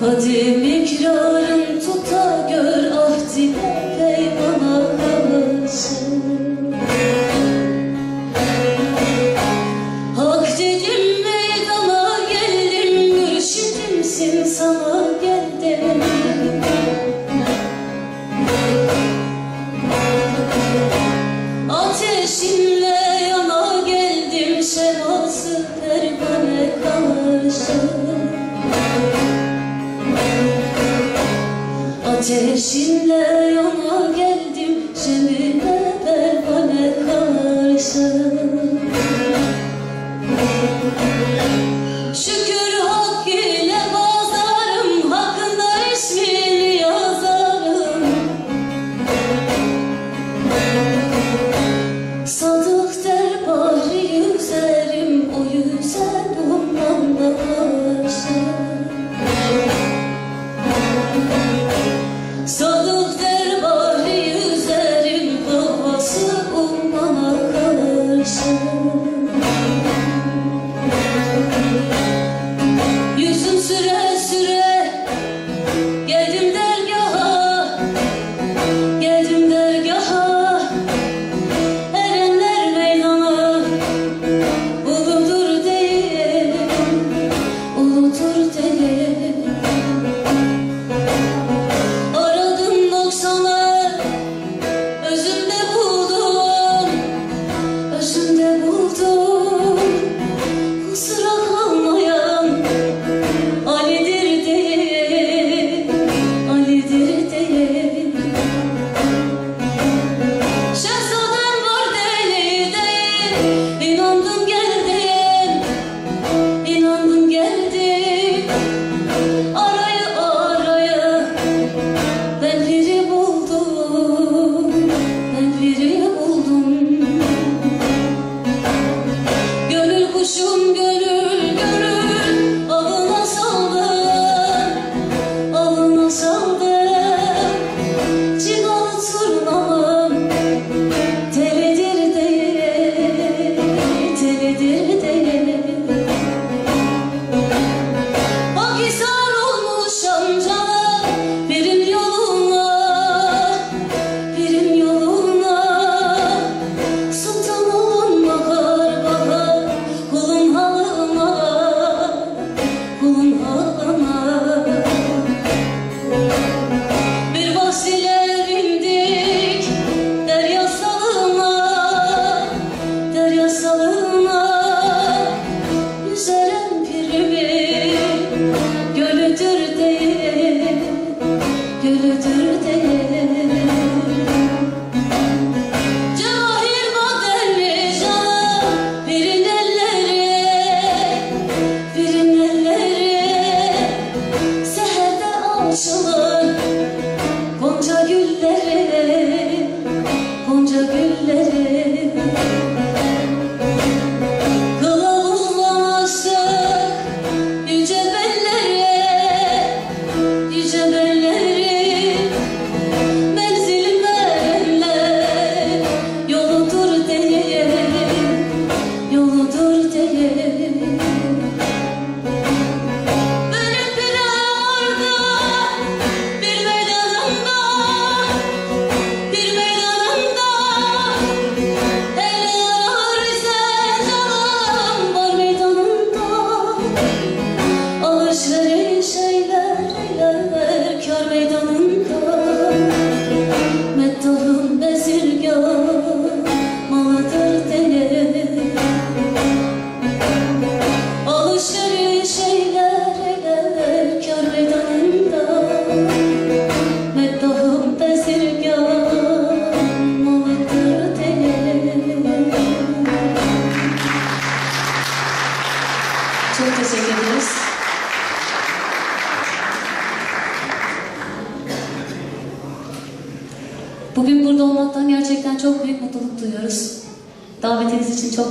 Hadi mikrarın tuta gör ahdine ey Hak dedim meydana geldim mürşidimsin sana gel Ateşinle yanar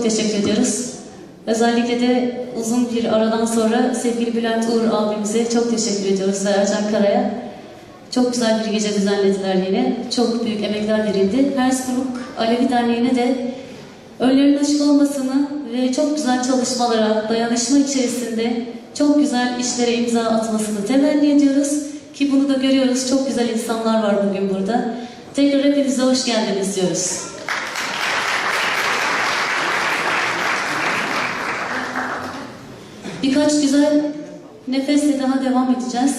teşekkür ediyoruz. Özellikle de uzun bir aradan sonra sevgili Bülent Uğur abimize çok teşekkür ediyoruz ve Ercan Kara'ya. Çok güzel bir gece düzenlediler yine. Çok büyük emekler verildi. Hersbruck Alevi Derneği'ne de önlerinin açık olmasını ve çok güzel çalışmalara, dayanışma içerisinde çok güzel işlere imza atmasını temenni ediyoruz. Ki bunu da görüyoruz. Çok güzel insanlar var bugün burada. Tekrar hepinize hoş geldiniz diyoruz. Birkaç güzel nefesle daha devam edeceğiz.